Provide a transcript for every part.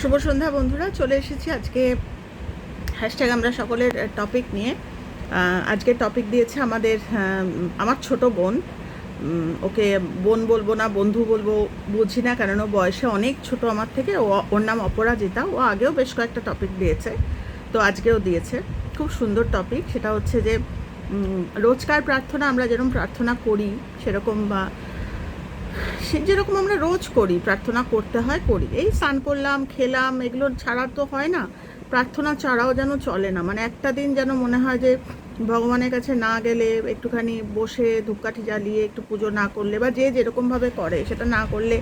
শুভ সন্ধ্যা বন্ধুরা, চলে এসেছি আজকে হ্যাশট্যাগ আমরা সকলের টপিক নিয়ে। আজকে টপিক দিয়েছে আমাদের আমার ছোট বোন। ওকে বোন বলব না, বন্ধু বলব, বুঝি না কারণ ও বয়সে অনেক ছোট আমার থেকে, ও, ওর নাম অপরাজিতা, ও আগেও বেশ কয়েকটা টপিক দিয়েছে, তো আজকেও দিয়েছে। খুব সুন্দর টপিক সেটা হচ্ছে যে রোজকার প্রার্থনা আমরা যেরকম প্রার্থনা করি, সেরকম বা সে যেরকম আমরা রোজ করি, প্রার্থনা করতে হয়, করি। এই স্নান করলাম, খেলাম, এগুলো ছাড়া তো হয় না। প্রার্থনা ছাড়াও যেন চলে না। মানে একটা দিন যেন মনে হয় যে ভগবানের কাছে না গেলে একটুখানি বসে ধূপকাঠি জ্বালিয়ে একটু পুজো না করলে বা যে যেরকমভাবে করে, সেটা না করলে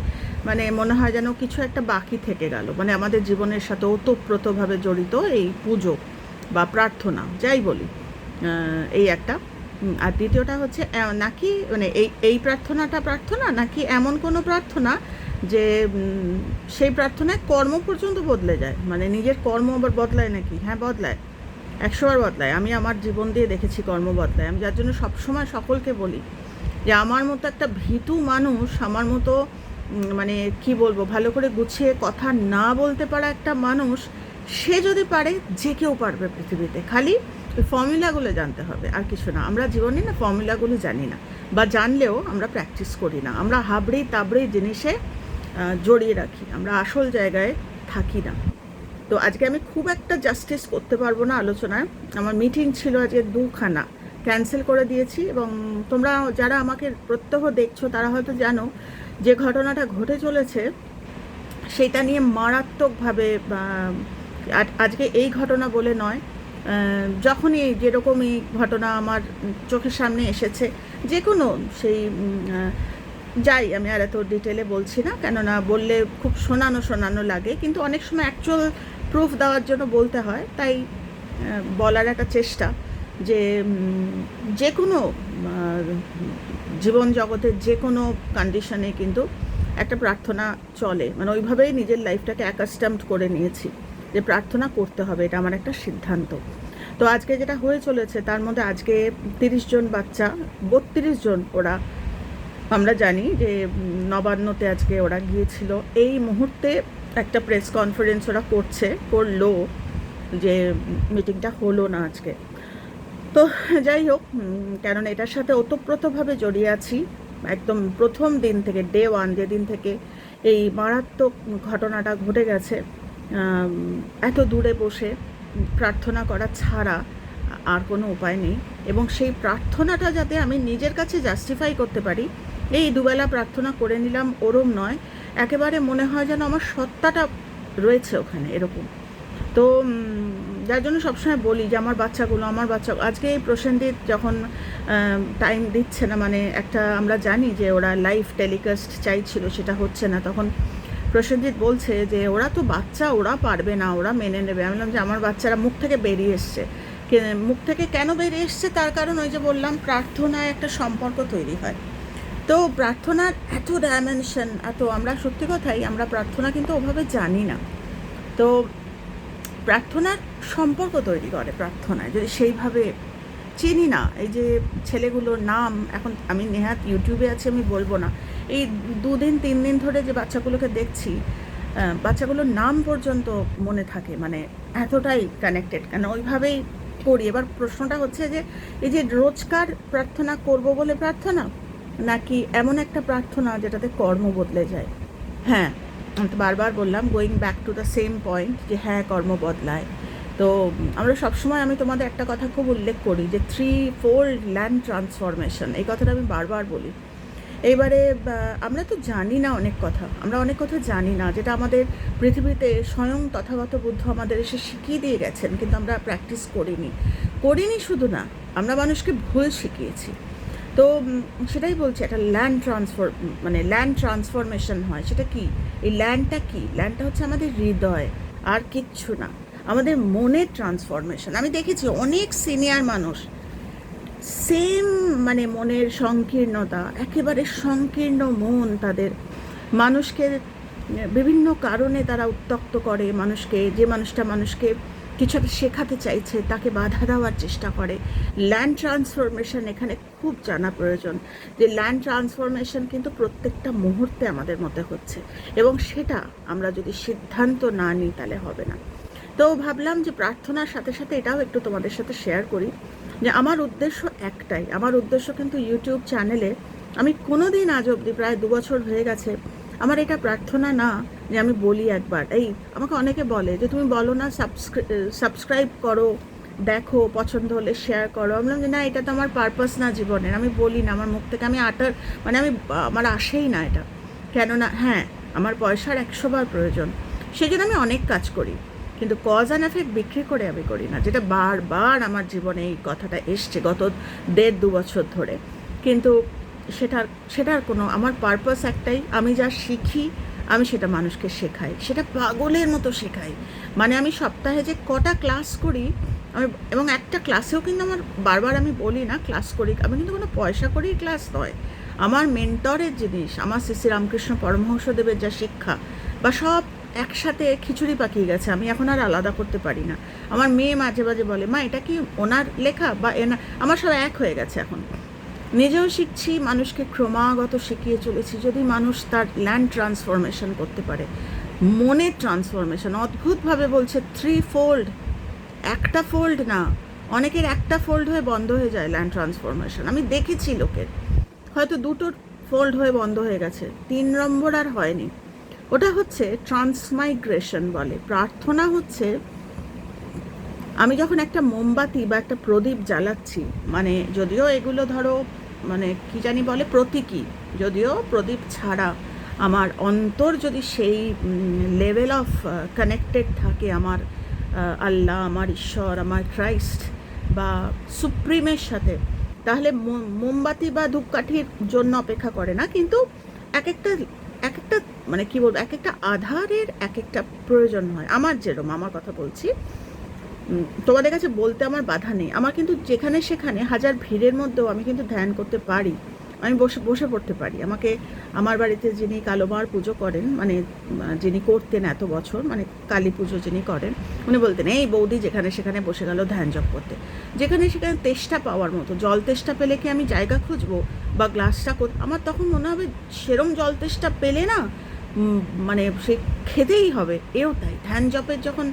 মানে মনে হয় যেন কিছু একটা বাকি থেকে গেল। মানে আমাদের জীবনের সাথে ওতপ্রোতভাবে জড়িত এই পুজো বা প্রার্থনা, যাই বলি। এই একটা। আর দ্বিতীয়টা হচ্ছে নাকি মানে এই এই প্রার্থনাটা প্রার্থনা নাকি এমন কোনো প্রার্থনা যে সেই প্রার্থনায় কর্ম পর্যন্ত বদলে যায়? মানে নিজের কর্ম আবার বদলায় নাকি? হ্যাঁ বদলায়। একশোবার বদলায়। আমি আমার জীবন দিয়ে দেখেছি কর্ম বদলায়। আমি যার জন্য সবসময় সকলকে বলি যে, আমার মতো একটা ভীতু মানুষ, আমার মতো মানে কি বলব, ভালো করে গুছিয়ে কথা না বলতে পারা একটা মানুষ, সে যদি পারে, যে কেউ পারবে পৃথিবীতে। খালি ওই ফর্মুলাগুলো জানতে হবে, আর কিছু না। আমরা জীবনে না ফর্মুলাগুলো জানি না, বা জানলেও আমরা প্র্যাকটিস করি না। আমরা হাবড়ি তাবড়ি জিনিসে জড়িয়ে রাখি। আমরা আসল জায়গায় থাকি না। তো আজকে আমি খুব একটা জাস্টিস করতে পারব না আলোচনায়। আমার মিটিং ছিল আজকে দুখানা। ক্যান্সেল করে দিয়েছি এবং তোমরা যারা আমাকে প্রত্যহ দেখছ, তারা হয়তো জানো যে ঘটনাটা ঘটে চলেছে, সেটা নিয়ে মারাত্মকভাবে আজকে এই ঘটনা বলে নয়। যখনই যেরকমই ঘটনা আমার চোখের সামনে এসেছে যে কোনো সেই যাই, আমি আর এত ডিটেলে বলছি না, কেননা বললে খুব শোনানো শোনানো লাগে, কিন্তু অনেক সময় অ্যাকচুয়াল প্রুফ দেওয়ার জন্য বলতে হয়, তাই বলার একটা চেষ্টা যে যে কোনো জীবন জগতের যে কোনো কন্ডিশনে কিন্তু একটা প্রার্থনা চলে। মানে ওইভাবেই নিজের লাইফটাকে অ্যাকাস্টামড করে নিয়েছি। যে প্রার্থনা করতে হবে, এটা আমার একটা সিদ্ধান্ত। তো আজকে যেটা হয়ে চলেছে, তার মধ্যে আজকে তিরিশ জন বাচ্চা, বত্রিশ জন ওরা, আমরা জানি যে নবান্নতে আজকে ওরা গিয়েছিল। এই মুহূর্তে একটা প্রেস কনফারেন্স ওরা করছে, করল যে মিটিংটা হলো না আজকে। তো যাই হোক কেননা এটার সাথে ওতপ্রোতভাবে জড়িয়ে আছি, একদম প্রথম দিন থেকে ডে ওয়ান যেদিন থেকে এই মারাত্মক ঘটনাটা ঘটে গেছে এত দূরে বসে প্রার্থনা করা ছাড়া আর কোনো উপায় নেই এবং সেই প্রার্থনাটা যাতে আমি নিজের কাছে জাস্টিফাই করতে পারি, এই দুবেলা প্রার্থনা করে নিলাম ওরম নয়। একেবারে মনে হয় যেন আমার সত্তাটা রয়েছে ওখানে এরকম। তো যার জন্য সবসময় বলি যে আমার বাচ্চাগুলো, আমার বাচ্চা, আজকে এই প্রসেনজিৎ যখন টাইম দিচ্ছে না মানে একটা আমরা জানি যে ওরা লাইভ টেলিকাস্ট চাইছিল, সেটা হচ্ছে না। তখন প্রসেনজিৎ বলছে যে, ওরা তো বাচ্চা, ওরা পারবে না, ওরা মেনে নেবে। আমি বললাম যে, আমার বাচ্চারা মুখ থেকে বেরিয়ে এসছে। মুখ থেকে কেন বেরিয়ে এসছে? তার কারণ ওই যে বললাম, প্রার্থনায় একটা সম্পর্ক তৈরি হয়। তো প্রার্থনার এত ডাইমেনশন এত আমরা সত্যি কথাই, আমরা প্রার্থনা কিন্তু ওভাবে জানি না। তো প্রার্থনার সম্পর্ক তৈরি করে প্রার্থনায়। যদি সেইভাবে চিনি না, এই যে ছেলেগুলোর নাম, এখন আমি নেহাত ইউটিউবে আছে, আমি বলব না। এই দুদিন তিন দিন ধরে যে বাচ্চাগুলোকে দেখছি বাচ্চাগুলোর নাম পর্যন্ত মনে থাকে মানে এতটাই কানেক্টেড কেন ওইভাবেই করি। এবার প্রশ্নটা হচ্ছে যে, এই যে রোজকার প্রার্থনা করব বলে প্রার্থনা, নাকি এমন একটা প্রার্থনা যেটাতে কর্ম বদলে যায়? হ্যাঁ বারবার বললাম going back to the same point যে হ্যাঁ কর্ম বদলায়। তো আমরা সবসময় আমি তোমাদের একটা কথা খুব উল্লেখ করি যে থ্রি ফোর ল্যান্ড ট্রান্সফরমেশন এই কথাটা আমি বারবার বলি। এইবারে আমরা তো জানি না অনেক কথা। আমরা অনেক কথা জানি না, যেটা আমাদের পৃথিবীতে স্বয়ং তথাগত বুদ্ধ আমাদের এসে শিখিয়ে দিয়ে গেছেন, কিন্তু আমরা প্র্যাকটিস করিনি। করিনি শুধু না, আমরা মানুষকে ভুল শিখিয়েছি। তো সেটাই বলছি, একটা ল্যান্ড ট্রান্সফর মানে ল্যান্ড ট্রান্সফরমেশন হয়, সেটা কি? এই ল্যান্ডটা কি? ল্যান্ডটা হচ্ছে আমাদের হৃদয়, আর কিচ্ছু না। আমাদের মনের ট্রান্সফরমেশন আমি দেখেছি অনেক সিনিয়র মানুষ সেম মানে মনের সংকীর্ণতা, একেবারে সংকীর্ণ মন তাদের। মানুষকে বিভিন্ন কারণে তারা উত্তক্ত করে, মানুষকে, যে মানুষটা মানুষকে কিছু একটা শেখাতে চাইছে, তাকে বাধা দেওয়ার চেষ্টা করে। ল্যান্ড ট্রান্সফরমেশন এখানে খুব জানা প্রয়োজন যে ল্যান্ড ট্রান্সফরমেশন কিন্তু প্রত্যেকটা মুহূর্তে আমাদের মধ্যে হচ্ছে এবং সেটা আমরা যদি সিদ্ধান্ত না নিই তাহলে হবে না। তো ভাবলাম যে প্রার্থনার সাথে সাথে এটাও একটু তোমাদের সাথে শেয়ার করি যে আমার উদ্দেশ্য একটাই। আমার উদ্দেশ্য কিন্তু ইউটিউব চ্যানেলে আমি কোনো দিন আজ অবধি প্রায় দু বছর হয়ে গেছে, আমার এটা প্রার্থনা না যে আমি বলি একবার। এই, আমাকে অনেকে বলে যে তুমি বলো না সাবস্ক্রাইব করো, দেখো, পছন্দ হলে শেয়ার করো। আমি বললাম যে না, এটা তো আমার পারপাস না জীবনের, আমি বলি না, আমার মুখ থেকে আমি আটার মানে আমি, আমার আসেই না এটা। কেননা হ্যাঁ আমার পয়সার একশো বার প্রয়োজন। সেই জন্য আমি অনেক কাজ করি। কিন্তু কজ অ্যান্ড এফেক্ট বিক্রি করে আমি করি না, যেটা বারবার আমার জীবনে এই কথাটা এসছে গত দেড় দু বছর ধরে। কিন্তু সেটার সেটার কোনো, আমার পারপাস একটাই, আমি যা শিখি, আমি সেটা মানুষকে শেখাই, সেটা পাগলের মতো শেখাই। মানে আমি সপ্তাহে যে কটা ক্লাস করি, আমি, এবং একটা ক্লাসেও কিন্তু আমার বারবার আমি বলি না ক্লাস করি, আমি কিন্তু কোনো পয়সা করেই ক্লাস নয়। আমার মেন্টরের জিনিস, আমার শ্রী শ্রী রামকৃষ্ণ পরমহংসদেবের যা শিক্ষা, বা সব একসাথে খিচুড়ি পাকিয়ে গেছে, আমি এখন আর আলাদা করতে পারি না। আমার মেয়ে মাঝে মাঝে বলে, মা, এটা কি ওনার লেখা বা এনা আমার সব এক হয়ে গেছে এখন। নিজেও শিখছি, মানুষকে ক্রমাগত শিখিয়ে চলেছি, যদি মানুষ তার ল্যান্ড ট্রান্সফরমেশন করতে পারে। মনের ট্রান্সফরমেশন অদ্ভুতভাবে বলছে থ্রি ফোল্ড একটা ফোল্ড না, অনেকের একটা ফোল্ড হয়ে বন্ধ হয়ে যায় ল্যান্ড ট্রান্সফরমেশন আমি দেখেছি লোকের, হয়তো দুটো ফোল্ড হয়ে বন্ধ হয়ে গেছে, তিন নম্বর আর হয়নি। ওটা হচ্ছে ট্রান্সমাইগ্রেশন বলে। প্রার্থনা হচ্ছে, আমি যখন একটা মোমবাতি বা একটা প্রদীপ জ্বালাচ্ছি মানে যদিও এগুলো ধরো মানে কি জানি বলে, প্রতীকী, যদিও প্রদীপ ছাড়া আমার অন্তর যদি সেই লেভেল অফ কানেক্টেড থাকে আমার আল্লাহ, আমার ঈশ্বর, আমার ক্রাইস্ট বা সুপ্রিমের সাথে, তাহলে মোমবাতি বা ধূপকাঠির জন্য অপেক্ষা করে না, কিন্তু এক একটা এক একটা মানে কি বলব এক একটা আধারের এক একটা প্রয়োজন হয়। আমার যেরকম আমার কথা বলছি। তোমাদের কাছে বলতে আমার বাধা নেই। আমার কিন্তু যেখানে সেখানে হাজার ভিড়ের মধ্যেও আমি কিন্তু ধ্যান করতে পারি। আমি বসে বসে পড়তে পারি। আমাকে, আমার বাড়িতে যিনি কালোমার পুজো করেন মানে যিনি করতেন এত বছর মানে কালী পুজো যিনি করেন, উনি বলতেন, এই বৌদি যেখানে সেখানে বসে গেল ধ্যান জপ করতে। যেখানে সেখানে তেষ্টা পাওয়ার মতো, জল তেষ্টা পেলে কি আমি জায়গা খুঁজবো বা গ্লাসটা আমার তখন মনে হবে সেরম জল তেষ্টা পেলে না মানে সে খেতেই হবে, এও তাই। ধ্যান জপের যখন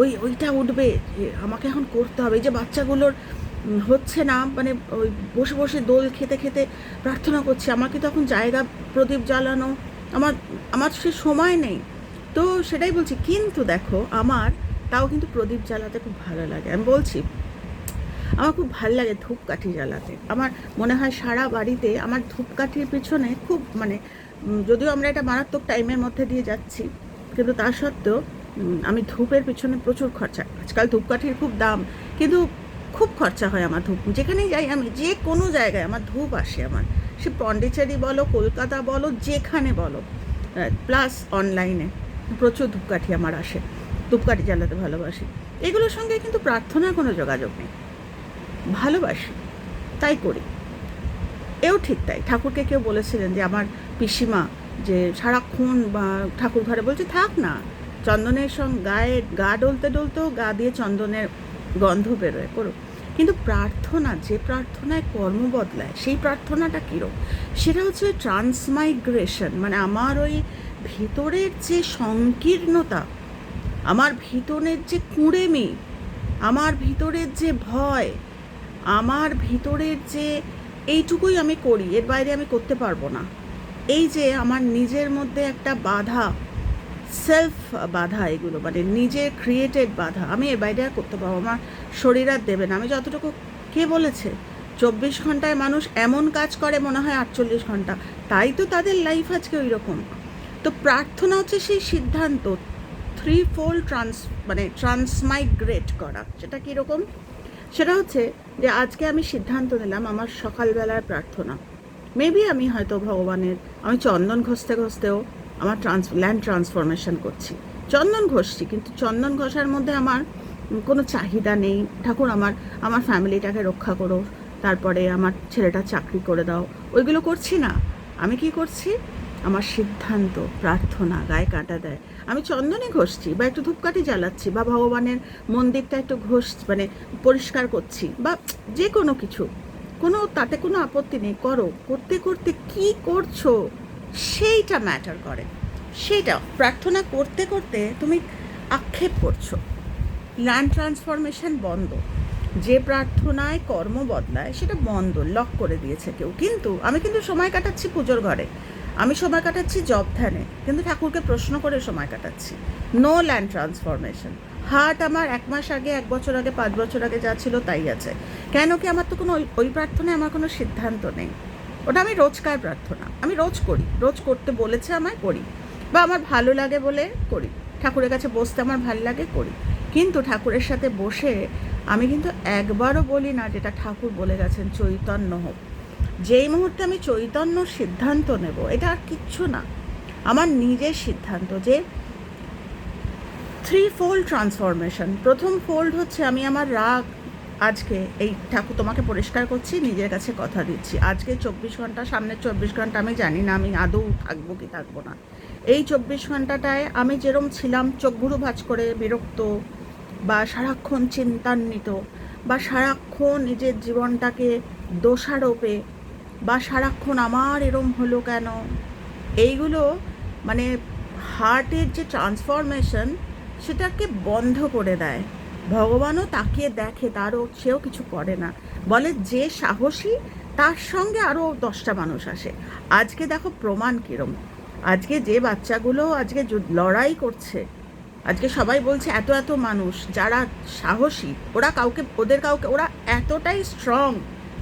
ওই, ওইটা উঠবে আমাকে এখন করতে হবে। যে বাচ্চাগুলোর হচ্ছে না মানে ওই বসে বসে দোল খেতে খেতে প্রার্থনা করছি, আমাকে তখন জায়গা, প্রদীপ জ্বালানো, আমার আমার সে সময় নেই। তো সেটাই বলছি, কিন্তু দেখো, আমার তাও কিন্তু প্রদীপ জ্বালাতে খুব ভালো লাগে। আমি বলছি, আমার খুব ভালো লাগে ধূপকাঠি জ্বালাতে। আমার মনে হয় সারা বাড়িতে আমার ধূপকাঠির পিছনে খুব মানে যদিও আমরা এটা মারাত্মক টাইমের মধ্যে দিয়ে যাচ্ছি, কিন্তু তা সত্ত্বেও আমি ধূপের পিছনে প্রচুর খরচা আজকাল ধূপকাঠির খুব দাম, কিন্তু খুব খরচা হয় আমার ধূপ। যেখানেই যাই আমি যে কোনো জায়গায় আমার ধূপ আসে আমার। সে পন্ডিচেরি বলো, কলকাতা বলো, যেখানে বলো প্লাস অনলাইনে প্রচুর ধূপকাঠি আমার আসে। ধূপকাঠি জ্বালাতে ভালোবাসি। এগুলোর সঙ্গে কিন্তু প্রার্থনার কোনো যোগাযোগ নেই। ভালোবাসি, তাই করি। এও ঠিক তাই। ঠাকুরকে কেউ বলেছিলেন যে, আমার পিসিমা, যে সারাক্ষণ বা ঠাকুর ঘরে বলছে, থাক না, চন্দনের সঙ্গে গায়ে, গা ডলতে ডলতেও গা দিয়ে চন্দনের গন্ধ বেরোয় করো কিন্তু প্রার্থনা, যে প্রার্থনায় কর্ম বদলায়, সেই প্রার্থনাটা কীরকম? সেটা হচ্ছে ট্রান্সমাইগ্রেশন মানে আমার ওই ভেতরের যে সংকীর্ণতা, আমার ভিতরের যে কুঁড়েমি, আমার ভিতরের যে ভয়, আমার ভিতরের যে এইটুকুই আমি করি, এর বাইরে আমি করতে পারব না। এই যে আমার নিজের মধ্যে একটা বাধা সেলফ বাধা এগুলো মানে নিজের ক্রিয়েটেড বাধা, আমি এর বাইরে আর করতে পারব, আমার শরীর আর দেবে না। আমি যতটুকু, কে বলেছে? চব্বিশ ঘন্টায় মানুষ এমন কাজ করে মনে হয় আটচল্লিশ ঘণ্টা। তাই তো তাদের লাইফ আজকে ওই রকম তো প্রার্থনা হচ্ছে সেই সিদ্ধান্ত থ্রি ফোল্ড ট্রান্স মানে ট্রান্সমাইগ্রেট করা। সেটা কীরকম? সেটা হচ্ছে যে আজকে আমি সিদ্ধান্ত নিলাম আমার সকালবেলার প্রার্থনা। মেবি আমি হয়তো ভগবানের, আমি চন্দন ঘষতে ঘষতেও আমার ট্রান্স ল্যান্ড ট্রান্সফরমেশন করছি। চন্দন ঘষছি, কিন্তু চন্দন ঘষার মধ্যে আমার কোনো চাহিদা নেই। ঠাকুর আমার আমার ফ্যামিলিটাকে রক্ষা করো, তারপরে আমার ছেলেটা চাকরি করে দাও। ওইগুলো করছি না। আমি কি করছি? আমার সিদ্ধান্ত, প্রার্থনা, গায়ে কাঁটা দেয়। আমি চন্দনে ঘষছি বা একটু ধূপকাঠি জ্বালাচ্ছি বা ভগবানের মন্দিরটা একটু ঘষ মানে পরিষ্কার করছি বা যে কোনো কিছু। কোনো, তাতে কোনো আপত্তি নেই, করো। করতে করতে কি করছ সেইটা ম্যাটার করে। সেইটা প্রার্থনা করতে করতে তুমি আক্ষেপ করছ। ল্যান্ড ট্রান্সফরমেশন বন্ধ। যে প্রার্থনায় কর্ম বদলায়, সেটা বন্ধ লক করে দিয়েছে কেউ। কিন্তু আমি কিন্তু সময় কাটাচ্ছি পুজোর ঘরে। আমি সময় কাটাচ্ছি জব ধ্যানে। কিন্তু ঠাকুরকে প্রশ্ন করে সময় কাটাচ্ছি। নো ল্যান্ড ট্রান্সফরমেশন হার্ট আমার এক মাস আগে, এক বছর আগে, পাঁচ বছর আগে যা ছিল তাই আছে। কেন কি আমার তো কোনো ওই- প্রার্থনায় আমার কোনো সিদ্ধান্ত নেই। ওটা আমি রোজকার প্রার্থনা। আমি রোজ করি। রোজ করতে বলেছে আমায়, করি। বা আমার ভালো লাগে বলে করি। ঠাকুরের কাছে বসতে আমার ভালো লাগে, করি। কিন্তু ঠাকুরের সাথে বসে আমি কিন্তু একবারও বলি না যেটা ঠাকুর বলে গেছেন, চৈতন্য হোক। যেই মুহূর্তে আমি চৈতন্য সিদ্ধান্ত নেব, এটা আর কিচ্ছু না। আমার নিজের সিদ্ধান্ত যে থ্রি ফোল্ড ট্রান্সফরমেশন। প্রথম ফোল্ড হচ্ছে আমি আমার রাগ, আজকে এই ঠাকুর তোমাকে পরিষ্কার করছি, নিজের কাছে কথা দিচ্ছি। আজকে চব্বিশ ঘণ্টা, সামনের চব্বিশ ঘণ্টা আমি জানি না, আমি আদৌ থাকব কি থাকব না। এই চব্বিশ ঘন্টাটায় আমি যেরম ছিলাম, চোখ ভুরু ভাঁজ করে বিরক্ত বা সারাক্ষণ চিন্তান্বিত বা সারাক্ষণ নিজের জীবনটাকে দোষারোপে বা সারাক্ষণ আমার এরম হলো কেন? এইগুলো মানে হার্টের যে ট্রান্সফরমেশন সেটাকে বন্ধ করে দেয়। ভগবানও তাকিয়ে দেখে, তারও সেও কিছু করে না। বলে যে সাহসী, তার সঙ্গে আরও দশটা মানুষ আসে। আজকে দেখো প্রমাণ কীরম। আজকে যে বাচ্চাগুলো আজকে লড়াই করছে, আজকে সবাই বলছে এত এত মানুষ, যারা সাহসী, ওরা কাউকে, ওদের কাউকে, ওরা এতটাই স্ট্রং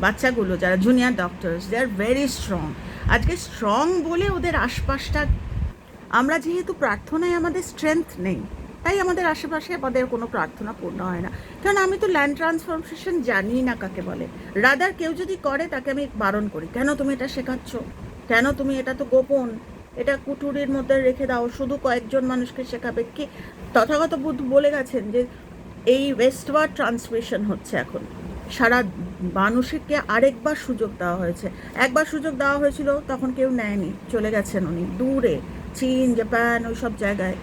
বাচ্চাগুলো, যারা junior doctors they are very strong আজকে স্ট্রং বলে ওদের আশপাশটা, আমরা যেহেতু প্রার্থনায় আমাদের স্ট্রেংথ নেই। তাই আমাদের আশেপাশে আমাদের কোনো প্রার্থনা পূর্ণ হয় না। কারণ আমি তো ল্যান্ড ট্রান্সফরমেশন জানি না কাকে বলে। রাদার কেউ যদি করে, তাকে আমি বারণ করি। কেন তুমি এটা শেখাচ্ছ? কেন তুমি এটা তো গোপন? এটা কুটুরির মধ্যে রেখে দাও। শুধু কয়েকজন মানুষকে শেখাবে কি? তথাগত বুদ্ধ বলে গেছেন যে এই ওয়েস্টওয়ার্ড ট্রান্সমিশন হচ্ছে এখন। সারা মানুষকে আরেকবার সুযোগ দেওয়া হয়েছে। একবার সুযোগ দেওয়া হয়েছিল, তখন কেউ নেয়নি। চলে গেছেন উনি। দূরে, চীন, জাপান ওই সব জায়গায়।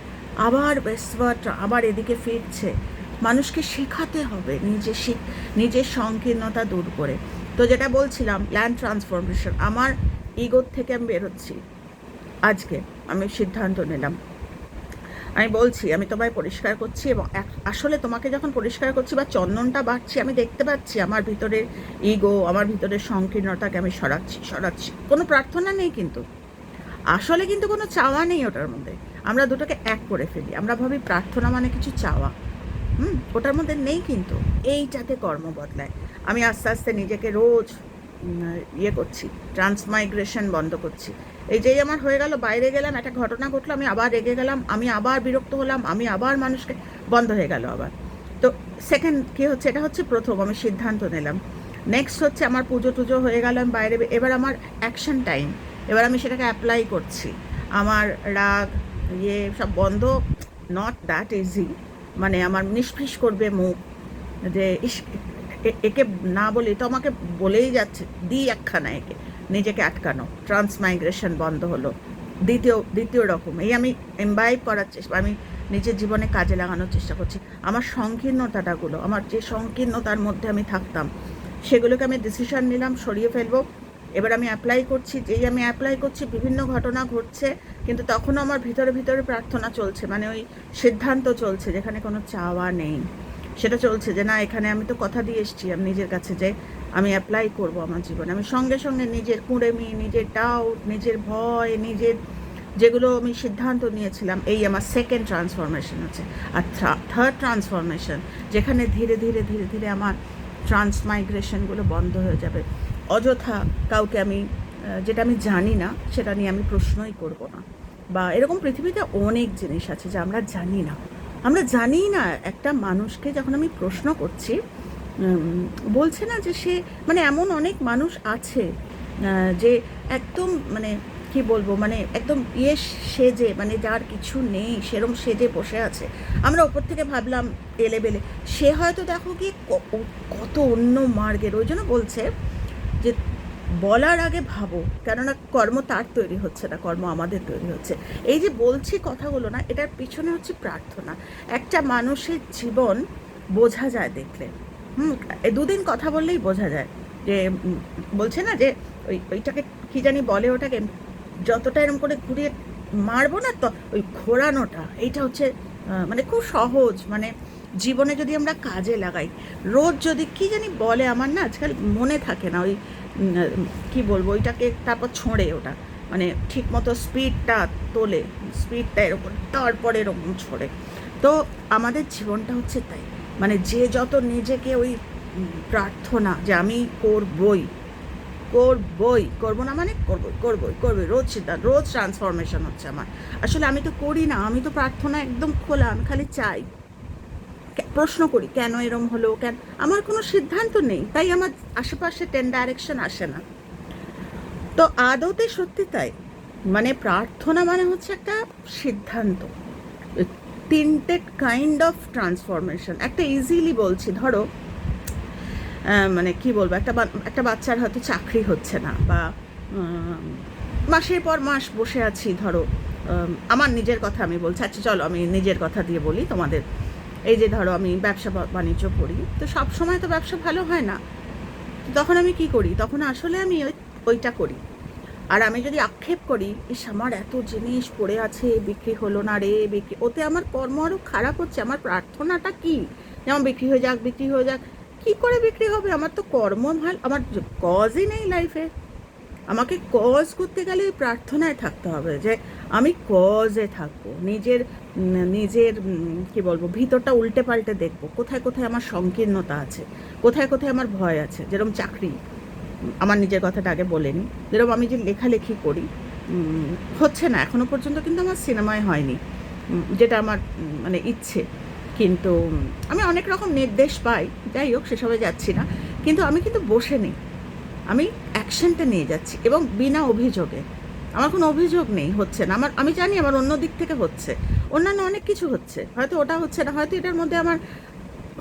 আবার ওয়েস্টওয়ার্ড আবার এদিকে ফিরছে। মানুষকে শেখাতে হবে নিজে শিখ নিজের সংকীর্ণতা দূর করে। তো যেটা বলছিলাম ল্যান্ড ট্রান্সফরমেশন আমার ইগোর থেকে আমি বেরোচ্ছি। আজকে আমি সিদ্ধান্ত নিলাম। আমি বলছি, আমি তোমায় পরিষ্কার করছি এবং আসলে তোমাকে যখন পরিষ্কার করছি বা চন্দনটা বাড়ছি, আমি দেখতে পাচ্ছি আমার ভিতরের ইগো, আমার ভিতরের সংকীর্ণতাকে আমি সরাচ্ছি সরাচ্ছি। কোনো প্রার্থনা নেই কিন্তু। আসলে কিন্তু কোনো চাওয়া নেই ওটার মধ্যে। আমরা দুটোকে এক করে ফেলি। আমরা ভাবি প্রার্থনা মানে কিছু চাওয়া। হুম, ওটার মধ্যে নেই কিন্তু। এইটাতে কর্ম বদলায়। আমি আস্তে আস্তে নিজেকে রোজ ইয়ে করছি ট্রান্সমাইগ্রেশন বন্ধ করছি। এই যেই আমার হয়ে গেল, বাইরে গেলাম, একটা ঘটনা ঘটলো, আমি আবার রেগে গেলাম, আমি আবার বিরক্ত হলাম, আমি আবার মানুষকে বন্ধ হয়ে গেল আবার। তো সেকেন্ড কী হচ্ছে? এটা হচ্ছে প্রথম, আমি সিদ্ধান্ত নিলাম। নেক্সট হচ্ছে আমার পুজো টুজো হয়ে গেল, আমি বাইরে এবার আমার অ্যাকশন টাইম এবার আমি সেটাকে অ্যাপ্লাই করছি। আমার রাগ ইয়ে সব বন্ধ। নট দ্যাট ইজি মানে আমার নিষ্ফিস করবে মুখ। যে ইস একে না বলে তো আমাকে বলেই যাচ্ছে, দিই একখানা একে, নিজেকে আটকানো। ট্রান্সমাইগ্রেশন বন্ধ হলো। দ্বিতীয় দ্বিতীয় রকম। এই আমি এমবাইব করার চেষ্টা, আমি নিজের জীবনে কাজে লাগানোর চেষ্টা করছি। আমার সংকীর্ণতাটাগুলো আমার যে সংকীর্ণতার মধ্যে আমি থাকতাম, সেগুলোকে আমি ডিসিশন নিলাম, সরিয়ে ফেলব। এবার আমি অ্যাপ্লাই করছি, যেই আমি অ্যাপ্লাই করছি, বিভিন্ন ঘটনা ঘটছে, কিন্তু তখনও আমার ভিতরে ভিতরে প্রার্থনা চলছে মানে ওই সিদ্ধান্ত চলছে, যেখানে কোনো চাওয়া নেই। সেটা চলছে যে না, এখানে আমি তো কথা দিয়ে এসেছি, আমি নিজের কাছে যে আমি অ্যাপ্লাই করব আমার জীবনে। আমি সঙ্গে সঙ্গে নিজের কুঁড়েমি নিজের ডাউট নিজের ভয়, নিজের যেগুলো আমি সিদ্ধান্ত নিয়েছিলাম, এই আমার সেকেন্ড ট্রান্সফরমেশন আছে আর থার্ড ট্রান্সফরমেশন যেখানে ধীরে ধীরে ধীরে ধীরে আমার ট্রান্সমাইগ্রেশনগুলো বন্ধ হয়ে যাবে। অযথা কাউকে আমি যেটা আমি জানি না, সেটা নিয়ে আমি প্রশ্নই করব না। বা এরকম পৃথিবীতে অনেক জিনিস আছে যা আমরা জানি না। আমরা জানি না, একটা মানুষকে যখন আমি প্রশ্ন করছি বলছে না যে সে মানে এমন অনেক মানুষ আছে যে একদম মানে কি বলব মানে একদম ইয়ে সেজে মানে যার কিছু নেই, সেরম সেজে বসে আছে। আমরা ওপর থেকে ভাবলাম এলে বেলে সে হয়তো দেখো কি কত অন্য মার্গের। ওই জন্য বলছে যে বলার আগে ভাবো, কেননা কর্ম তার তৈরি হচ্ছে না, কর্ম আমাদের তৈরি হচ্ছে। এই যে বলছি কথাগুলো না, এটার পিছনে হচ্ছে প্রার্থনা। একটা মানুষের জীবন বোঝা যায় দেখলে। হুম দুদিন কথা বললেই বোঝা যায়। যে বলছে না যে, ওই, ওইটাকে কী জানি বলে ওটাকে, যতটা এরকম করে ঘুরিয়ে মারবো না তো, ওই ঘোরানোটা, এইটা হচ্ছে মানে খুব সহজ মানে জীবনে যদি আমরা কাজে লাগাই, রোজ যদি, কি জানি বলে আমার না আজকাল মনে থাকে না, ওই কি বলব, ওইটাকে তারপর ছোঁড়ে ওটা। মানে ঠিক মতো স্পিডটা তোলে স্পিডটা এরকম, তারপরে এরকম ছোড়ে। তো আমাদের জীবনটা হচ্ছে তাই। মানে যে যত নিজেকে ওই প্রার্থনা যে আমি করবই করবই, করব না মানে করবই করবই করবই, রোজ সিদ্ধান্ত রোজ ট্রান্সফরমেশন হচ্ছে আমার। আসলে আমি তো করি না, আমি তো প্রার্থনা একদম খোলা আমি খালি চাই। প্রশ্ন করি, কেন এরম হলো, কেন? আমার কোনো সিদ্ধান্ত নেই, তাই আমার আশেপাশে টেন ডাইরেকশন আসে না। তো আদতে সত্যি তাই মানে প্রার্থনা মানে হচ্ছে একটা সিদ্ধান্ত। তিনটে কাইন্ড অফ ট্রান্সফরমেশন একটা ইজিলি বলছি, ধরো মানে কি বলব, একটা একটা বাচ্চার হয়তো চাকরি হচ্ছে না, বা মাসের পর মাস বসে আছি, ধরো আমার নিজের কথা আমি বলছি আচ্ছা চলো আমি নিজের কথা দিয়ে বলি তোমাদের। এই যে ধরো আমি ব্যবসা বাণিজ্য করি, তো সব সময় তো ব্যবসা ভালো হয় না। তখন আমি কি করি? তখন আসলে আমি ওই, ওইটা করি। আর আমি যদি আক্ষেপ করি, ইস, আমার এত জিনিস পড়ে আছে, বিক্রি হলো না রে, বিক্রি ওতে আমার কর্ম আরও খারাপ হচ্ছে। আমার প্রার্থনাটা কি? যেমন বিক্রি হয়ে যাক, বিক্রি হয়ে যাক, কি করে বিক্রি হবে? আমার তো কর্ম ভালো, আমার কজই নেই লাইফে আমাকে কজ করতে গেলে প্রার্থনায় থাকতে হবে যে আমি কজে থাকব। নিজের নিজের কি বলব, ভিতরটা উল্টে পাল্টে দেখব। কোথায় কোথায় আমার সংকীর্ণতা আছে? কোথায় কোথায় আমার ভয় আছে? যেরকম চাকরি, আমার নিজের কথাটা আগে বলেনি যেরকম আমি যে লেখালেখি করি হচ্ছে না, এখনও পর্যন্ত কিন্তু আমার সিনেমায় হয়নি। যেটা আমার মানে ইচ্ছে। কিন্তু আমি অনেক রকম নির্দেশ পাই। যাই হোক, সেসবে যাচ্ছি না। কিন্তু আমি কিন্তু বসে নেই। আমি অ্যাকশনটা নিয়ে যাচ্ছি এবং বিনা অভিযোগে। আমার কোনো অভিযোগ নেই, হচ্ছে না। আমার, আমি জানি আমার অন্য দিক থেকে হচ্ছে। অন্যান্য অনেক কিছু হচ্ছে। হয়তো ওটা হচ্ছে না, হয়তো এটার মধ্যে আমার,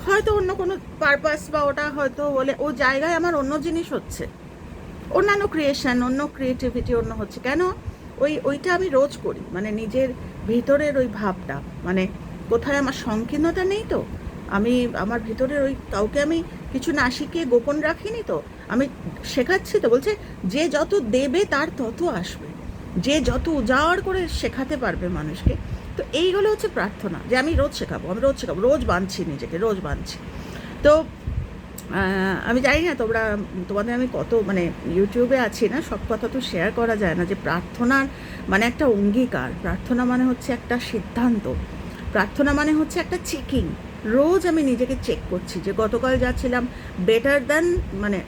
হয়তো অন্য কোনো পারপাস বা ওটা হয়তো বলে ও জায়গায় আমার অন্য জিনিস হচ্ছে। অন্যান্য ক্রিয়েশন অন্য ক্রিয়েটিভিটি অন্য হচ্ছে। কেন? ওই, ওইটা আমি রোজ করি। মানে নিজের ভিতরের ওই ভাবটা। মানে কোথায় আমার সংকীর্ণতা নেই তো? আমি, আমার ভিতরের ওই কাউকে আমি কিছু না শিখিয়ে গোপন রাখিনি তো। আমি শেখাচ্ছি তো, বলছে যে যত দেবে তার তত আসবে। যে যত উজাড় করে শেখাতে পারবে মানুষকে। তো এইগুলো হচ্ছে প্রার্থনা, যে আমি রোজ শেখাবো, আমি রোজ শেখাবো, রোজ বাঁধছি নিজেকে, রোজ বাঁধছি তো আমি জানি না তোমরা, তোমাদের আমি কত মানে ইউটিউবে আছি না, সব কথা তো শেয়ার করা যায় না, যে প্রার্থনার মানে একটা অঙ্গীকার। প্রার্থনা মানে হচ্ছে একটা সিদ্ধান্ত। প্রার্থনা মানে হচ্ছে একটা চেকিং রোজ আমি নিজেকে চেক করছি যে গতকাল যাচ্ছিলাম বেটার দ্যান মানে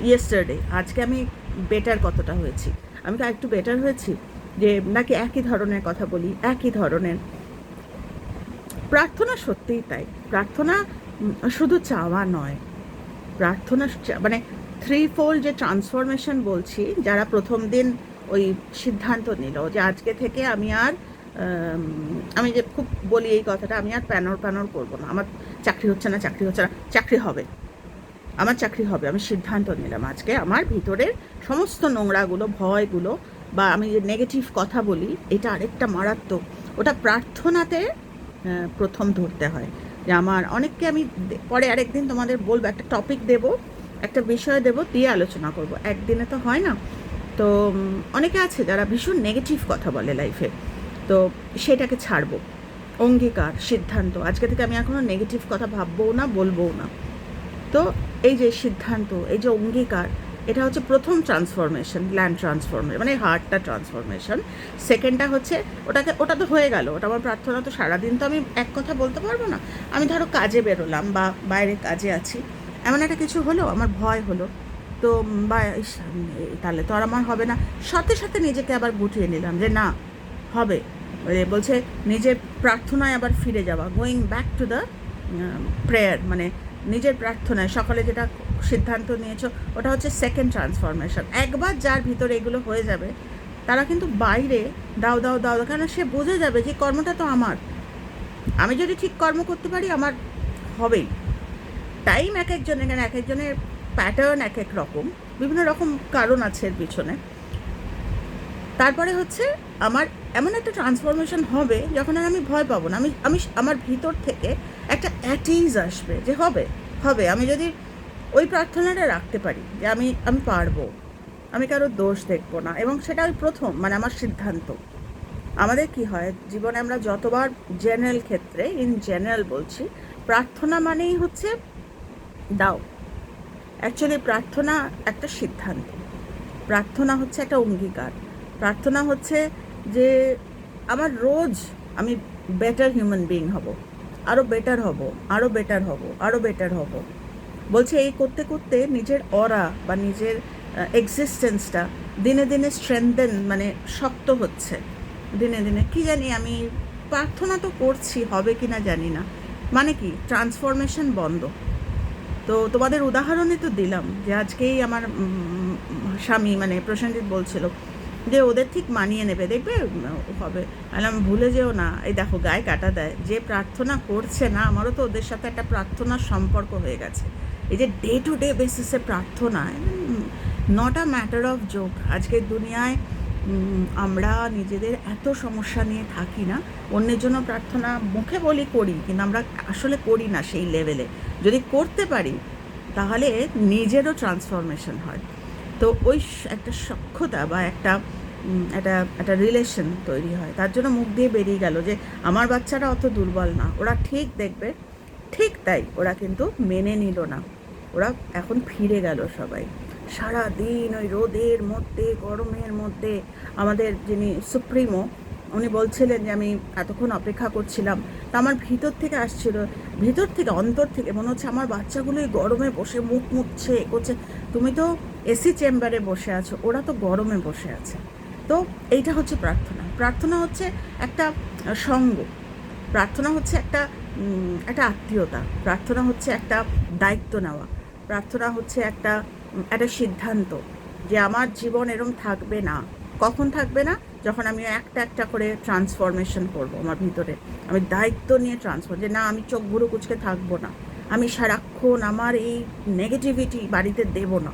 ইয়েস্টারডে আজকে আমি বেটার কতটা হয়েছি। আমি কি একটু বেটার হয়েছি? যে নাকি একই ধরনের কথা বলি, একই ধরনের। প্রার্থনা সত্যিই তাই। প্রার্থনা শুধু চাওয়া নয়। প্রার্থনা মানে থ্রি ফোল্ড যে ট্রান্সফরমেশন বলছি, যারা প্রথম দিন ওই সিদ্ধান্ত নিল যে আজকে থেকে আমি আর আমি যে খুব বলি এই কথাটা, আমি আর প্যানর প্যানর করব না। আমার চাকরি হচ্ছে না, চাকরি হচ্ছে না, চাকরি হবে। আমার চাকরি হবে, আমি সিদ্ধান্ত নিলাম আজকে। আমার ভিতরের সমস্ত নোংরাগুলো, ভয়গুলো বা আমি যে নেগেটিভ কথা বলি, এটা আরেকটা মারাত্মক। ওটা প্রার্থনাতে প্রথম ধরতে হয়। যে আমার অনেককে আমি পরে আরেকদিন তোমাদের বলব, একটা টপিক দেব, একটা বিষয় দেব, দিয়ে আলোচনা করব। একদিনে তো হয় না। তো অনেকে আছে যারা ভীষণ নেগেটিভ কথা বলে লাইফে তো সেটাকে ছাড়বো। অঙ্গীকার, সিদ্ধান্ত। আজকে থেকে আমি এখনও নেগেটিভ কথা ভাববও না, বলবও না। তো এই যে সিদ্ধান্ত, এই যে অঙ্গীকার, এটা হচ্ছে প্রথম ট্রান্সফরমেশন ল্যান্ড ট্রান্সফরমেশন মানে হার্টটা ট্রান্সফরমেশন সেকেন্ডটা হচ্ছে ওটাকে, ওটা তো হয়ে গেল। ওটা আমার প্রার্থনা তো সারাদিন তো আমি এক কথা বলতে পারব না। আমি ধরো কাজে বেরোলাম বা বাইরে কাজে আছি, এমন একটা কিছু হলো, আমার ভয় হলো। তো বা তাহলে তো আর আমার হবে না। সাথে সাথে নিজেকে আবার গুটিয়ে নিলাম যে না হবে। বলছে, নিজের প্রার্থনায় আবার ফিরে যাওয়া going back to the prayer মানে নিজের প্রার্থনায়। সকালে যেটা সিদ্ধান্ত নিয়েছো, ওটা হচ্ছে সেকেন্ড ট্রান্সফরমেশন একবার যার ভিতরে এগুলো হয়ে যাবে, তারা কিন্তু বাইরে দাও দাও দাও দাও কেন সে বুঝে যাবে যে কর্মটা তো আমার। আমি যদি ঠিক কর্ম করতে পারি, আমার হবেই। টাইম এক একজনের, কেন এক একজনের প্যাটার্ন এক এক রকম। বিভিন্ন রকম কারণ আছে এর পিছনে। তারপরে হচ্ছে আমার এমন একটা ট্রান্সফরমেশন হবে যখন আর আমি ভয় পাবো না। আমি আমি আমার ভিতর থেকে একটা অ্যাটিজ আসবে যে হবে হবে। আমি যদি ওই প্রার্থনাটা রাখতে পারি যে আমি আমি পারব, আমি কারও দোষ দেখব না। এবং সেটা ওই প্রথম মানে আমার সিদ্ধান্ত। আমাদের কি হয়, জীবনে আমরা যতবার জেনারেল ক্ষেত্রে ইন জেনারেল বলছি, প্রার্থনা মানেই হচ্ছে দাও। অ্যাকচুয়ালি প্রার্থনা একটা সিদ্ধান্ত। প্রার্থনা হচ্ছে একটা অঙ্গীকার। প্রার্থনা হচ্ছে যে আমার রোজ আমি বেটার হিউম্যান বিইং হব আরও বেটার হব আরও বেটার হব আরও বেটার হব। বলছে এই করতে করতে নিজের অরা বা নিজের এক্সিস্টেন্সটা দিনে দিনে স্ট্রেংথেন মানে শক্ত হচ্ছে। দিনে দিনে কি জানি আমি প্রার্থনা তো করছি, হবে কি না জানি না। মানে কি? ট্রান্সফরমেশন বন্ধ। তো তোমাদের উদাহরণই তো দিলাম যে আজকেই আমার স্বামী মানে প্রসেনজিৎ বলছিল যে ওদের ঠিক মানিয়ে নেবে, দেখবে হবে। আমি ভুলে যেও না। এই দেখো, গায়ে কাটা দেয়। যে প্রার্থনা করছে না, আমারও তো ওদের সাথে একটা প্রার্থনার সম্পর্ক হয়ে গেছে। এই যে ডে টু ডে বেসিসে প্রার্থনা not a matter of joke আজকের দুনিয়ায় আমরা নিজেদের এত সমস্যা নিয়ে থাকি না। অন্যের জন্য প্রার্থনা মুখে বলি করি, কিন্তু আমরা আসলে করি না সেই লেভেলে যদি করতে পারি, তাহলে নিজেরও ট্রান্সফরমেশন হয়। তো ওই একটা সক্ষতা বা একটা একটা একটা রিলেশন তৈরি হয়। তার জন্য মুখ দিয়ে বেরিয়ে গেল যে আমার বাচ্চারা অত দুর্বল না। ওরা ঠিক দেখবে, ঠিক তাই ওরা কিন্তু মেনে নিল না। ওরা এখন ফিরে গেল সবাই। সারা দিন ওই রোদের মধ্যে, গরমের মধ্যে আমাদের যিনি সুপ্রিমো উনি বলছিলেন যে আমি এতক্ষণ অপেক্ষা করছিলাম। তা আমার ভিতর থেকে আসছিল, ভিতর থেকে, অন্তর থেকে, মনে হচ্ছে আমার বাচ্চাগুলোই গরমে বসে মুখ মুছছে, এ করছে। তুমি তো এসি চেম্বারে বসে আছো, ওরা তো গরমে বসে আছে। তো এইটা হচ্ছে প্রার্থনা। প্রার্থনা হচ্ছে একটা সঙ্গ। প্রার্থনা হচ্ছে একটা একটা আত্মীয়তা। প্রার্থনা হচ্ছে একটা দায়িত্ব নেওয়া। প্রার্থনা হচ্ছে একটা একটা সিদ্ধান্ত যে আমার জীবন এরম থাকবে না। কখন থাকবে না? যখন আমি একটা একটা করে ট্রান্সফরমেশন করব আমার ভিতরে, আমি দায়িত্ব নিয়ে ট্রান্সফার যে না, আমি চোখ ভুরু কুচকে থাকব না, আমি সারাক্ষণ আমার এই নেগেটিভিটি বাড়িতে দেব না,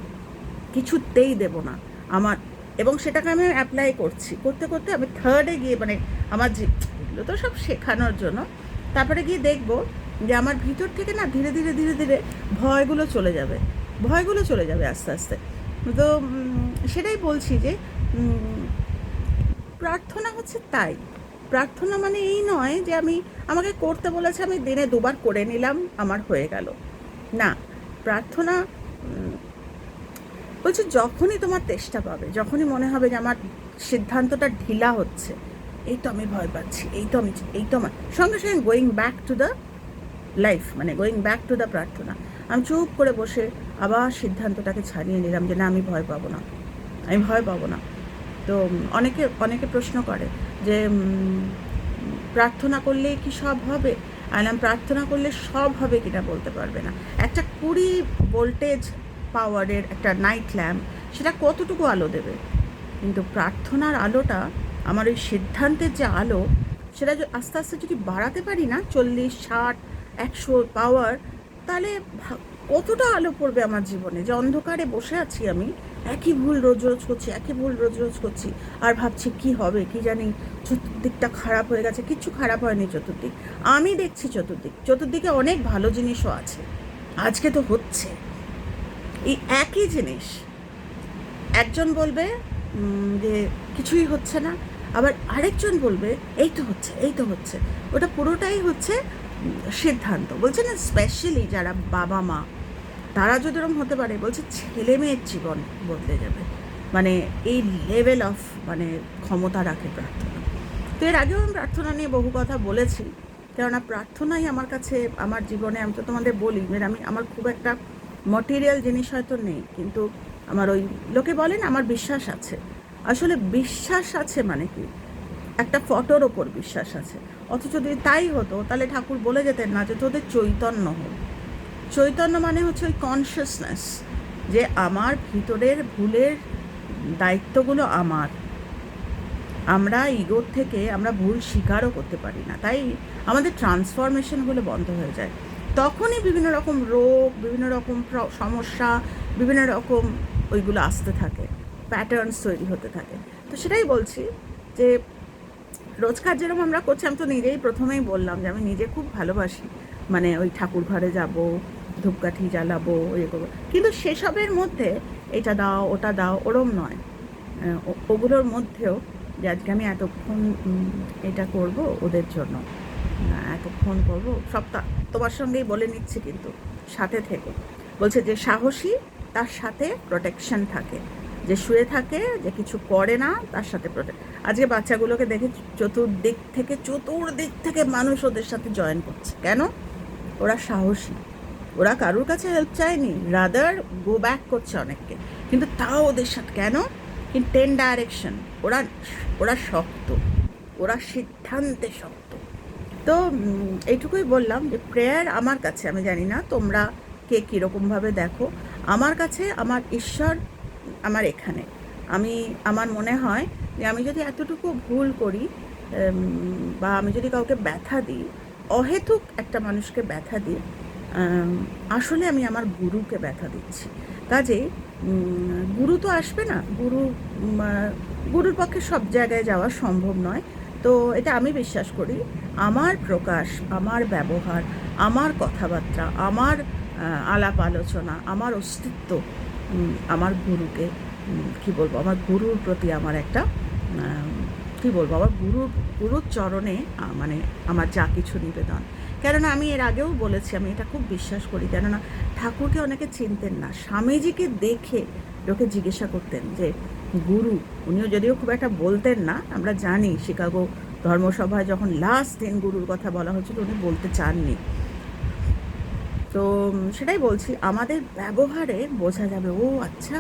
কিছুতেই দেব না, আমার এবং সেটাকে আমি অ্যাপ্লাই করছি। করতে করতে আমি থার্ডে গিয়ে মানে আমার যে এগুলো তো সব শেখানোর জন্য। তারপরে গিয়ে দেখব যে আমার ভিতর থেকে না ধীরে ধীরে ধীরে ধীরে ভয়গুলো চলে যাবে। ভয়গুলো চলে যাবে আস্তে আস্তে। তো সেটাই বলছি যে প্রার্থনা হচ্ছে তাই। প্রার্থনা মানে এই নয় যে আমি, আমাকে করতে বলেছে, আমি দিনে দুবার করে নিলাম, আমার হয়ে গেল। না, প্রার্থনা বলছে যখনই তোমার তেষ্টা পাবে, যখনই মনে হবে যে আমার সিদ্ধান্তটা ঢিলা হচ্ছে, এই তো আমি ভয় পাচ্ছি, এই তো আমি, এই তো আমার, সঙ্গে সঙ্গে going back to the life মানে গোয়িং ব্যাক টু দ্য প্রার্থনা। আমি চুপ করে বসে আবার সিদ্ধান্তটাকে ছাড়িয়ে নিলাম যে না, আমি ভয় পাবো না, আমি ভয় পাবো না। তো অনেকে অনেকে প্রশ্ন করে যে প্রার্থনা করলেই কি সব হবে? আলাম প্রার্থনা করলে সব হবে কিনা বলতে পারবে না। একটা কুড়ি ভোল্টেজ পাওয়ারের একটা নাইট ল্যাম্প, সেটা কতটুকু আলো দেবে? কিন্তু প্রার্থনার আলোটা, আমার ওই সিদ্ধান্তের যে আলো, সেটা আস্তে আস্তে যদি বাড়াতে পারি না, চল্লিশ, ষাট, একশো পাওয়ার, তাহলে কতটা আলো পড়বে আমার জীবনে? যে অন্ধকারে বসে আছি আমি একই ভুল রোজ রোজ করছি, একই ভুল রোজ রোজ করছি। আর ভাবছি কি হবে, কি জানি চতুর্দিকটা খারাপ হয়ে গেছে, কিচ্ছু খারাপ হয়নি চতুর্দিক। আমি দেখছি চতুর্দিক, চতুর্দিকে অনেক ভালো জিনিসও আছে। আজকে তো হচ্ছে। এই একই জিনিস, একজন বলবে যে কিছুই হচ্ছে না, আবার আরেকজন বলবে, এই তো হচ্ছে, এই তো হচ্ছে। ওটা পুরোটাই হচ্ছে সিদ্ধান্ত। বলছে না স্পেশালি যারা বাবা মা তারা যদি ওরকম হতে পারে, বলছে ছেলে মেয়ের জীবন বদলে যাবে। মানে এই লেভেল অফ মানে ক্ষমতা রাখে প্রার্থনা। তো এর আগেও আমি প্রার্থনা নিয়ে বহু কথা বলেছি, কেননা প্রার্থনাই আমার কাছে, আমার জীবনে, আমি তো তোমাদের বলি যে আমি, আমার খুব একটা মটেরিয়াল জিনিস হয়তো নেই, কিন্তু আমার ওই, লোকে বলেন আমার বিশ্বাস আছে। আসলে বিশ্বাস আছে মানে কি? একটা ফটোর ওপর বিশ্বাস আছে। অথচ যদি তাই হতো, তাহলে ঠাকুর বলে যেতেন না যে তোদের চৈতন্য হোক। চৈতন্য মানে হচ্ছে ওই কনসিয়াসনেস যে আমার ভিতরের ভুলের দায়িত্বগুলো আমার। আমরা ইগোর থেকে আমরা ভুল স্বীকারও করতে পারি না। তাই আমাদের ট্রান্সফরমেশনগুলো বন্ধ হয়ে যায়। তখনই বিভিন্ন রকম রোগ, বিভিন্ন রকম সমস্যা, বিভিন্ন রকম ওইগুলো আসতে থাকে প্যাটার্নস তৈরি হতে থাকে। তো সেটাই বলছি যে রোজকার যেরকম আমরা করছি, আমি তো নিজেই প্রথমেই বললাম যে আমি নিজে খুব ভালোবাসি। মানে ওই ঠাকুর ঘরে যাব ধূপকাঠি জ্বালাবো ইয়ে করব। কিন্তু সেসবের মধ্যে এটা দাও, ওটা দাও, ওরম নয়। ওগুলোর মধ্যেও যে আজকে আমি এতক্ষণ এটা করব ওদের জন্য এতক্ষণ করব সবটা তোমার সঙ্গেই বলে নিচ্ছি কিন্তু, সাথে থেকে। বলছে যে সাহসী, তার সাথে প্রোটেকশন থাকে। যে শুয়ে থাকে, যে কিছু করে না, তার সাথে প্রোটেক্ট আজকে বাচ্চাগুলোকে দেখে চতুর্দিক থেকে চতুর্দিক থেকে মানুষ ওদের সাথে জয়েন করছে। কেন? ওরা সাহসী। ওরা কারোর কাছে হেল্প চায়নি রাদার গো ব্যাক করছে অনেককে। কিন্তু তাও ওদের সাথে, কেন? ইন টেন ডাইরেকশন ওরা ওরা শক্ত, ওরা সিদ্ধান্তে শক্ত। তো এইটুকুই বললাম যে প্রেয়ার আমার কাছে, আমি জানি না তোমরা কে কীরকমভাবে দেখো, আমার কাছে, আমার ঈশ্বর আমার এখানে। আমি, আমার মনে হয় যে আমি যদি এতটুকু ভুল করি বা আমি যদি কাউকে ব্যথা দিই, অহেতুক একটা মানুষকে ব্যথা দিই আসলে আমি আমার গুরুকে ব্যথা দিচ্ছি। কাজে গুরু তো আসবে না। গুরু গুরুর পক্ষে সব জায়গায় যাওয়া সম্ভব নয়। তো এটা আমি বিশ্বাস করি, আমার প্রকাশ, আমার ব্যবহার, আমার কথাবার্তা, আমার আলাপ আলোচনা, আমার অস্তিত্ব আমার গুরুকে কি বলব, আমার গুরুর প্রতি আমার একটা কি বলব, আমার গুরুর গুরুর চরণে মানে আমার যা কিছু নিবেদন। কেননা আমি এর আগেও বলেছি, আমি এটা খুব বিশ্বাস করি। কেননা ঠাকুরকে অনেকে চিনতেন না। স্বামীজিকে দেখে লোকে জিজ্ঞাসা করতেন যে, গুরু, উনিও যদিও খুব একটা বলতেন না, আমরা জানি শিকাগো ধর্মসভায় যখন লাস্ট দিন গুরুর কথা বলা হয়েছিল, উনি বলতে চাননি। তো সেটাই বলছি, আমাদের ব্যবহারে বোঝা যাবে, ও আচ্ছা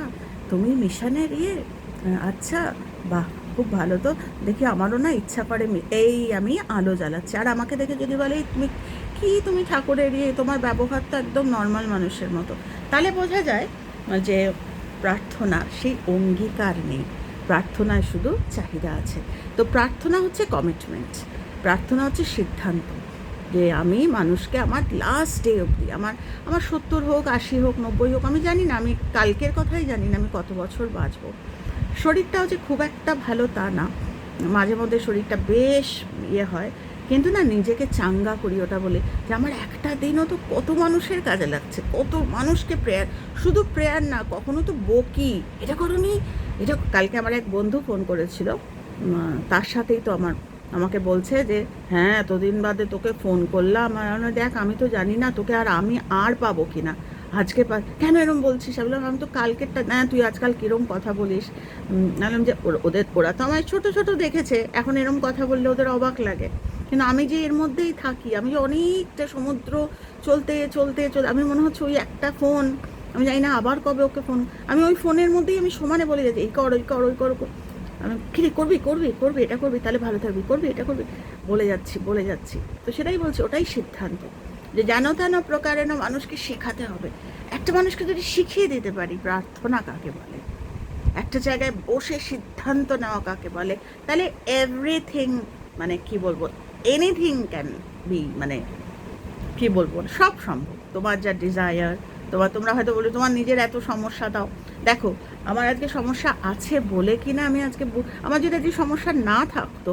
তুমি মিশনের ইয়ে আচ্ছা বাহ খুব ভালো। তো দেখি আমারও না ইচ্ছা করে এই আমি আলো জ্বালাচ্ছি। আর আমাকে দেখে যদি বলে তুমি কি তুমি ঠাকুরের ইয়ে তোমার ব্যবহার তো একদম নর্মাল মানুষের মতো। তাহলে বোঝা যায় যে প্রার্থনা, সেই অঙ্গীকার নেই। প্রার্থনায় শুধু চাহিদা আছে। তো প্রার্থনা হচ্ছে কমিটমেন্ট প্রার্থনা হচ্ছে সিদ্ধান্ত যে আমি মানুষকে আমার লাস্ট ডে অবধি, আমার আমার সত্তর হোক, আশি হোক, নব্বই হোক, আমি জানি না, আমি কালকের কথাই জানি না, আমি কত বছর বাঁচবো। শরীরটাও যে খুব একটা ভালো তা না। মাঝে মধ্যে শরীরটা বেশ ইয়ে হয়। কিন্তু না, নিজেকে চাঙ্গা করি ওটা বলে যে আমার একটা দিনও তো কত মানুষের কাজে লাগছে, কত মানুষকে প্রেয়ার, শুধু প্রেয়ার না, কখনো তো বকি। এটা করনি? এটা কালকে আমার এক বন্ধু ফোন করেছিল। তার সাথেই তো আমার, আমাকে বলছে যে হ্যাঁ এতদিন বাদে তোকে ফোন করলাম। আর দেখ, আমি তো জানি না তোকে আর আমি আর পাবো কি না আজকে কেন এরম বলছিস? আমি বললাম, আমি তো কালকেরটা না, তুই আজকাল কিরম কথা বলিস? বললাম যে ওদের, ওরা তো আমায় ছোট ছোট দেখেছে। এখন এরম কথা বললে ওদের অবাক লাগে। কিন্তু আমি যে এর মধ্যেই থাকি, আমি যে অনেকটা সমুদ্র চলতে চলতে চলতে আমি মনে হচ্ছে ওই একটা ফোন। আমি জানি না আবার কবে ওকে ফোন আমি ওই ফোনের মধ্যেই আমি সমানে বলে যাচ্ছি, এই কর, ওই কর ওই কর। আমি কিরে করবি করবি করবি, এটা করবি, তাহলে ভালো থাকবি, করবি, এটা করবি। বলে যাচ্ছি বলে যাচ্ছি। তো সেটাই বলছি, ওটাই সিদ্ধান্ত। যে যেন তেন প্রকারেণ মানুষকে শেখাতে হবে। একটা মানুষকে যদি শিখিয়ে দিতে পারি, প্রার্থনা কাকে বলে? একটা জায়গায় বসে সিদ্ধান্ত নেওয়া কাকে বলে? তাহলে এভরিথিং মানে কি বলব এনিথিং ক্যান বি মানে কি বলব, সব সম্ভব। তোমার যা ডিজায়ার তোমার, তোমরা হয়তো বলে তোমার নিজের এত সমস্যা দাও। দেখো, আমার আজকে সমস্যা আছে বলে কি না আমি আজকে আমার যদি আজকে সমস্যা না থাকতো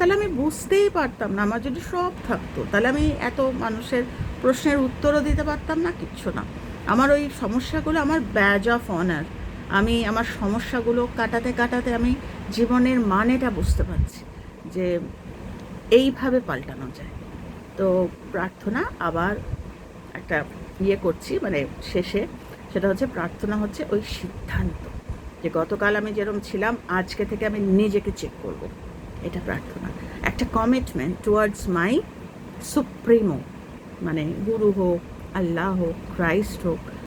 তাহলে আমি বুঝতেই পারতাম না, আমার যদি সব থাকতো, তাহলে আমি এত মানুষের প্রশ্নের উত্তরও দিতে পারতাম না, কিচ্ছু না। আমার ওই সমস্যাগুলো আমার ব্যাজ অফ অনার আমি আমার সমস্যাগুলো কাটাতে কাটাতে আমি জীবনের মানেটা বুঝতে পারছি যে এইভাবে পাল্টানো যায়। তো প্রার্থনা আবার একটা ইয়ে করছি মানে শেষে সেটা হচ্ছে প্রার্থনা হচ্ছে ওই সিদ্ধান্ত। যে গতকাল আমি যেরকম ছিলাম, আজকে থেকে আমি নিজেকে চেক করব। এটা প্রার্থনা। একটা কমিটমেন্ট টুয়ার্ডস মাই সুপ্রিমো মানে গুরু হোক আল্লাহ হোক ক্রাইস্ট হোক